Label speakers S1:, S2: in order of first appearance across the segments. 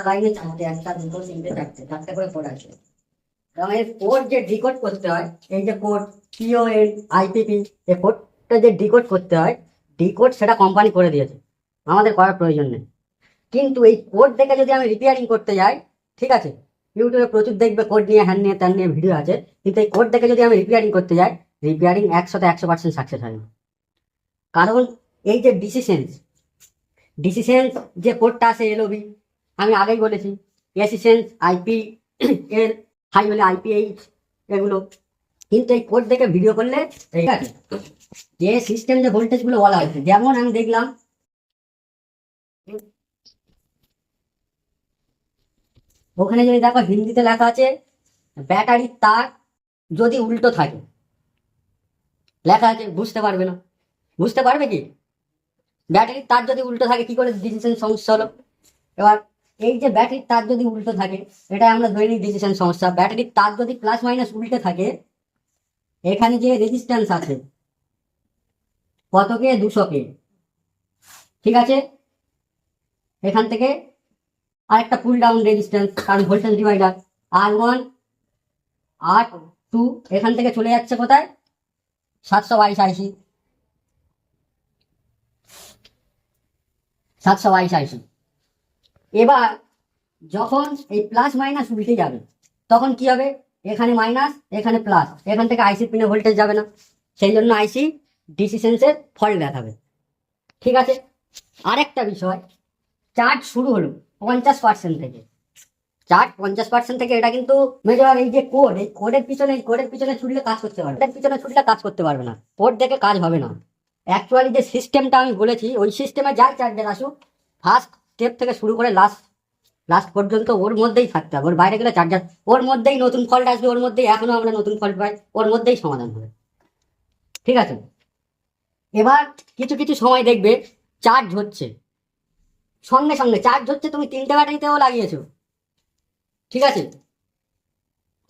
S1: একটা লাইনে একটা দুটো তিনটে চারটে চারটে করে কোড আছে। এবং এই কোড যে ডিকোড করতে হয়, এই যে কোড পিওএন আইপিপি এই কোডটা যে ডিকোড করতে হয় ডিকোড সেটা কোম্পানি করে দিয়েছে। আমাদের করার প্রয়োজন নেই। কিন্তু এই কোড দেখে যদি আমি রিপেয়ারিং করতে যাই, ঠিক আছে ইউটিউবে প্রচুর দেখবে কোড নিয়ে হ্যান নিয়ে, ত্যান নিয়ে ভিডিও আছে। কিন্তু এই কোড দেখে যদি আমি রিপেয়ারিং করতে যাই রিপেয়ারিং একশোতে একশো পার্সেন্ট সাকসেস হয় না। কারণ এই যে ডিসিশন ডিসিশন যে কোডটা আছে এলওবি আমি আগেই বলেছি এসিসেন্স আইপি এর হাই হলে আইপিএইচ এগুলো। কিন্তু এই কোড দেখে ভিডিও করলে, ঠিক আছে? যে সিস্টেম যে ভোল্টেজগুলো বলা হয়েছে, যেমন আমি দেখলাম, ওখানে যদি দেখো হিন্দিতে লেখা আছে ব্যাটারির তার যদি উল্টো থাকে। লেখা আছে, বুঝতে পারবে না। বুঝতে পারবে কি? ব্যাটারির তার যদি উল্টো থাকে, কি করে ডিসিশন সমস্যা হলো? এবার এই যে ব্যাটারির তার যদি উল্টো থাকে, এটা আমরা ধরে নিই ডিসিশন সমস্যা। ব্যাটারির তার যদি প্লাস মাইনাস উল্টে থাকে, এখানে যে রেজিস্ট্যান্স আছে, কতকে? দুশোকে। ঠিক আছে? এখান থেকে আরেকটা পুল ডাউন রেজিস্ট্যান্স কারণ voltage divider R one R two এখান থেকে চলে যাচ্ছে কোথায়? সাতশো বাইশ আইসি। সাতশো বাইশ আইসি। এবার যখন এই প্লাস মাইনাস উল্টে যাবে, তখন কি হবে? এখানে মাইনাস এখানে প্লাস এখান থেকে আইসি পিনে ভোল্টেজ যাবে না। সেই জন্য আইসি ডিসি সেন্সের দেখাবে। ঠিক আছে? আরেকটা বিষয় চার্জ শুরু হলো পঞ্চাশ পার্সেন্ট থেকে। চার্জ পঞ্চাশ পার্সেন্ট থেকে এটা কিন্তু মেজর এই যে কোড এই কোডের পিছনে কোডের পিছনে ছুটলে কাজ করতে পারবে কোডের পিছনে ছুটলে কাজ করতে পারবে না। কোড দেখে কাজ হবে না। অ্যাকচুয়ালি যে সিস্টেমটা আমি বলেছি, ওই সিস্টেমে যাই চার্জের আসুক ফার্স্ট স্টেপ থেকে শুরু করে লাস্ট লাস্ট পর্যন্ত ওর মধ্যেই থাকতে হবে। ওর বাইরে গেলে চার্জার ওর মধ্যেই নতুন ফল্ট আসবে, ওর মধ্যেই এখনও আমরা নতুন ফল্ট পাই, ওর মধ্যেই সমাধান হবে। ঠিক আছে? এবার কিছু কিছু সময় দেখবে চার্জ হচ্ছে। সঙ্গে সঙ্গে চার্জ হচ্ছে, তুমি তিনটে ব্যাটারিতেও লাগিয়েছো। ঠিক আছে?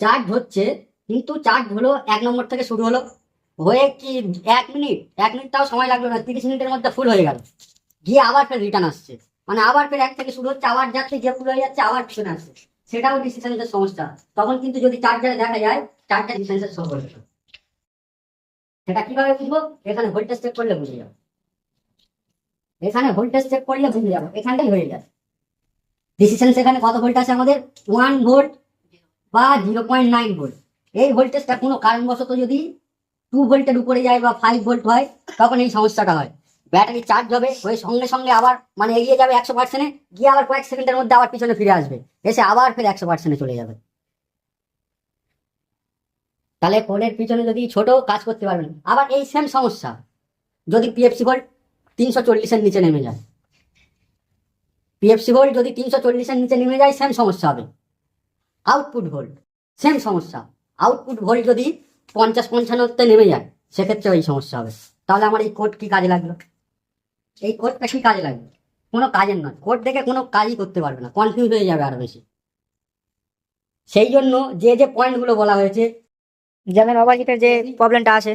S1: চার্জ হচ্ছে, কিন্তু চার্জ হলো এক নম্বর থেকে শুরু হলো। হয়ে কি এক মিনিট এক মিনিট তাও সময় লাগল না, তিরিশ মিনিটের মধ্যে ফুল হয়ে গেল। গিয়ে আবার ফের রিটার্ন আসছে। মানে আবার ফের এক থেকে শুরু হচ্ছে, আবার যাচ্ছে, যে ফুল হয়ে যাচ্ছে, আবার পিছনে আসছে। সেটাও ডিসিশনের সমস্যা। তখন কিন্তু যদি চার্জারে দেখা যায় চার্জার সব বলে সেটা কীভাবে বুঝব? এখানে ভোল্টেজ চেক করলে বুঝে যাব। এখানে ভোল্টেজ চেক করলে বুঝে যাব। এখানটাই হয়ে যায় ডিসিশন এখানে কত ভোল্ট আছে আমাদের? ওয়ান ভোল্ট বা জিরো পয়েন্ট নাইন ভোল্ট এই ভোল্টেজটা কোনো কারণবশত যদি টু ভোল্টের উপরে যায় বা ফাইভ ভোল্ট হয়, তখন এই সমস্যাটা হয়। ব্যাটারি চার্জ হবে, ওই সঙ্গে সঙ্গে আবার মানে এগিয়ে যাবে একশো পার্সেন্টে গিয়ে আবার কয়েক সেকেন্ডের মধ্যে আবার পিছনে ফিরে আসবে। এসে আবার ফের একশো পার্সেন্টে চলে যাবে। তাহলে কোডের পিছনে যদি ছোট কাজ করতে পারবেন, আবার এই সেম সমস্যা, যদি পিএফসি ভোল্ট তিনশো চল্লিশের নিচে নেমে যায়। পিএফসি ভোল্ট যদি তিনশো চল্লিশের নিচে নেমে যায় সেম সমস্যা হবে। আউটপুট ভোল্ট সেম সমস্যা। আউটপুট ভোল্ট যদি পঞ্চাশ পঞ্চান্নতে নেমে যায় সেক্ষেত্রে ওই সমস্যা হবে। তাহলে আমার এই কোড কি কাজে লাগল? এই কোডটা কি কাজে লাগবে? কোনো কাজের নয়। কোড দেখে কোনো কাজই করতে পারবে না। কনফিউজ হয়ে যাবে আরও বেশি। সেই জন্য যে যে পয়েন্টগুলো বলা হয়েছে
S2: যেমন অপোজিটের যে প্রবলেমটা আছে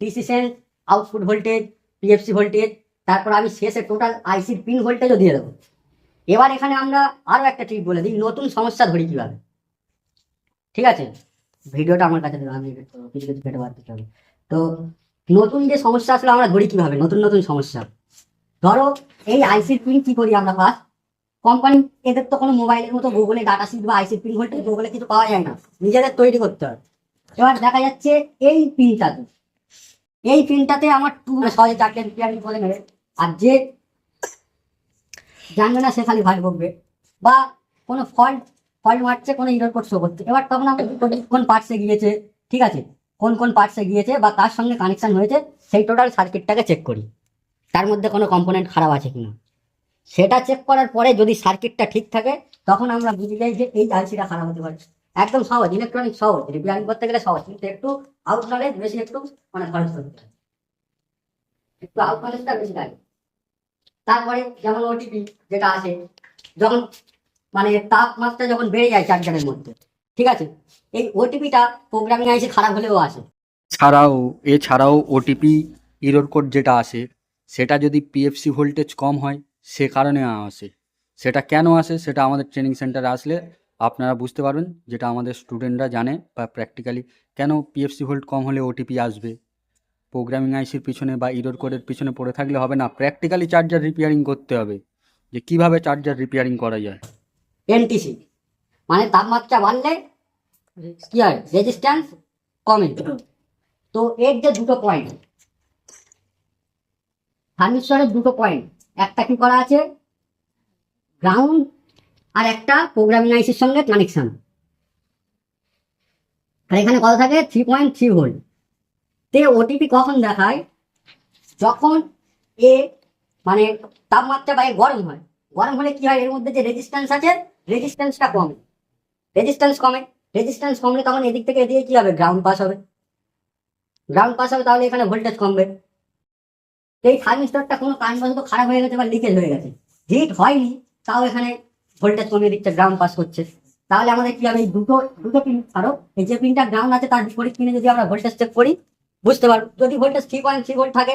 S1: decision output voltage PFC voltage তারপর আমি শেষে টোটাল আইসির পিন ভোল্টেজও দিয়ে দেবো। এবার এখানে আমরা আরও একটা ট্রিক বলে দিই নতুন সমস্যা ধরি কীভাবে? ঠিক আছে? ভিডিওটা আমার কাছে দেবো আমি কিছু কিছু কেটে তো নতুন যে সমস্যা আসলে আমরা ধরি কীভাবে? নতুন নতুন সমস্যা। ধরো, এই আইসির পিন কি করি আমরা ফার্স্ট কোম্পানি এদের তো কোনো মোবাইলের মতো গুগলে ডাটা শিট বা আইসির পিন ভোল্টেজ গুগলে কিছু পাওয়া যায় না। নিজেদের তৈরি করতে হয়। এবার দেখা যাচ্ছে এই পিনটাতে এই পিনটাতে আমার টু সহজে চারটে রিপেয়ারিং করে নেবে। আর যে জানবে না সে খালি ভয় বকবে বা কোনো ফল্ট ফল্ট মারছে, কোনো ইরর কোড শো করছে। এবার তখন আমরা কোন পার্টসে গিয়েছে? ঠিক আছে? কোন কোন পার্টসে গিয়েছে? বা কার সঙ্গে কানেকশন হয়েছে? সেই টোটাল সার্কিটটাকে চেক করি। তার মধ্যে কোনো কম্পোনেন্ট খারাপ আছে কিনা। সেটা চেক করার পরে যদি সার্কিটটা ঠিক থাকে, তখন আমরা বুঝে যাই যে এই আইসিটা খারাপ হতে পারে। একদম সহজ ইলেকট্রনিক সহজ রিপেয়ারিং করতে গেলে সহজ, কিন্তু একটু আউট নলেজ বেশি একটু মানে খরচ করতে হয় একটু আউট নলেজটা বেশি লাগে। তারপরে যেমন ওটিপি যেটা আছে, যখন মানে তাপমাত্রা যখন বেড়ে যায় চার্জারের মধ্যে, ঠিক আছে? এই ওটিপিটা প্রোগ্রামিং আইসি খারাপ হলেও আসে
S3: ছাড়াও এছাড়াও ওটিপি ইরোর কোড যেটা আসে সেটা যদি পিএফসি ভোল্টেজ কম হয়, সে কারণে আসে। সেটা কেন আসে? সেটা আমাদের ট্রেনিং সেন্টারে আসলে আপনারা বুঝতে পারবেন, যেটা আমাদের স্টুডেন্টরা জানে বা প্র্যাকটিক্যালি কেন পিএফসি ভোল্ট কম হলে ওটিপি আসবে। প্রোগ্রামিং আইসির পিছনে বা ইরোর কোডের পিছনে পড়ে থাকলে হবে না প্র্যাকটিক্যালি চার্জার রিপেয়ারিং করতে হবে। যে কীভাবে চার্জার রিপেয়ারিং করা যায়?
S1: এনটিসি মানে তাপমাত্রা বাড়লে কি হয়? রেজিস্ট্যান্স কমে। তো এর যে দুটো পয়েন্ট থার্মিস্টরের দুটো পয়েন্ট একটা কি করা আছে? গ্রাউন্ড আর একটা প্রোগ্রামিং আইসির সঙ্গে কানেকশন আর এখানে কত থাকে? থ্রি পয়েন্ট থ্রি ভোল্ট তে ওটিপি কখন দেখায়? যখন এ মানে তাপমাত্রা বাইরে গরম হয়। গরম হলে কি হয়? এর মধ্যে যে রেজিস্ট্যান্স আছে রেজিস্ট্যান্সটা কমে। রেজিস্ট্যান্স কমে। রেজিস্ট্যান্স কমলে তখন এদিক থেকে এদিকে কি হবে? গ্রাউন্ড পাস হবে। গ্রাউন্ড পাস হবে, তাহলে এখানে ভোল্টেজ কমবে। এই থার্মিস্টরটা কোনো কারণবশত খারাপ হয়ে গেছে বা লিকেজ হয়ে গেছে। হিট হয়নি, তাও এখানে ভোল্টেজ কমিয়ে দিচ্ছে গ্রাউন্ড পাস করছে। তাহলে আমাদের কি হবে? এই দুটো দুটো পিন আরও এই যে পিনটা গ্রাউন্ড আছে, তার বিপরীত পিনে যদি আমরা ভোল্টেজ চেক করি, বুঝতে পারব যদি voltage three point three volt থাকে,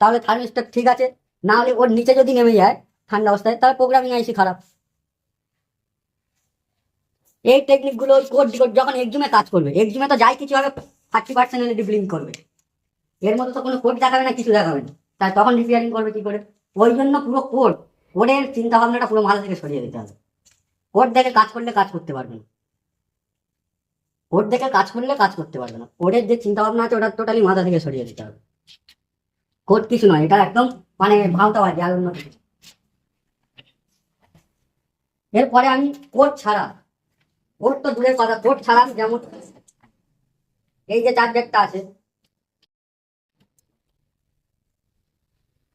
S1: তাহলে থার্মিস্টর ঠিক আছে। না হলে ওর নিচে যদি নেমে যায়, ঠান্ডা অবস্থায়, তাহলে প্রোগ্রামিং আইসি খারাপ। এই টেকনিকগুলো কোড ডিকোড যখন এক্সুমে কাজ করবে এক্সুমে তো যাই কিছু হবে থার্টি পার্সেন্ট ব্লিঙ্ক করবে। এর মধ্যে তো কোনো কোড দেখাবে না, কিছু দেখাবে না। তাই তখন রিপেয়ারিং করবে কি করে? ওই জন্য পুরো কোড কোডের চিন্তা ভাবনাটা পুরো মাথা থেকে সরিয়ে দিতে হবে। কোড দেখে কাজ করলে কাজ করতে পারবে না। কোড দেখে কাজ করলে কাজ করতে পারবে না। কোডের যে চিন্তা ভাবনা আছে ওটা টোটালি মাথা থেকে সরিয়ে দিতে হবে। কোড কিছু নয়, এটা একদম মানে ভাওতাবাজি আর অন্য কিছু এরপরে আমি কোড ছাড়া কোড তো দূরের কথা কোড ছাড়া যেমন এই যে চার্জারটা আছে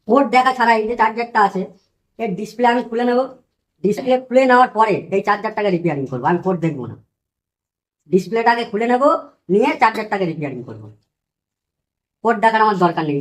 S1: কোড দেখা ছাড়া এই যে চার্জারটা আছে, এর ডিসপ্লে আমি খুলে নেব। ডিসপ্লে খুলে নেওয়ার পরে এই চার্জারটাকে রিপেয়ারিং করব। আমি কোড দেখব না। ডিসপ্লেটাকে খুলে নেব, নিয়ে চার্জারটাকে রিপেয়ারিং করব। কোড দেখার আমার দরকার নেই।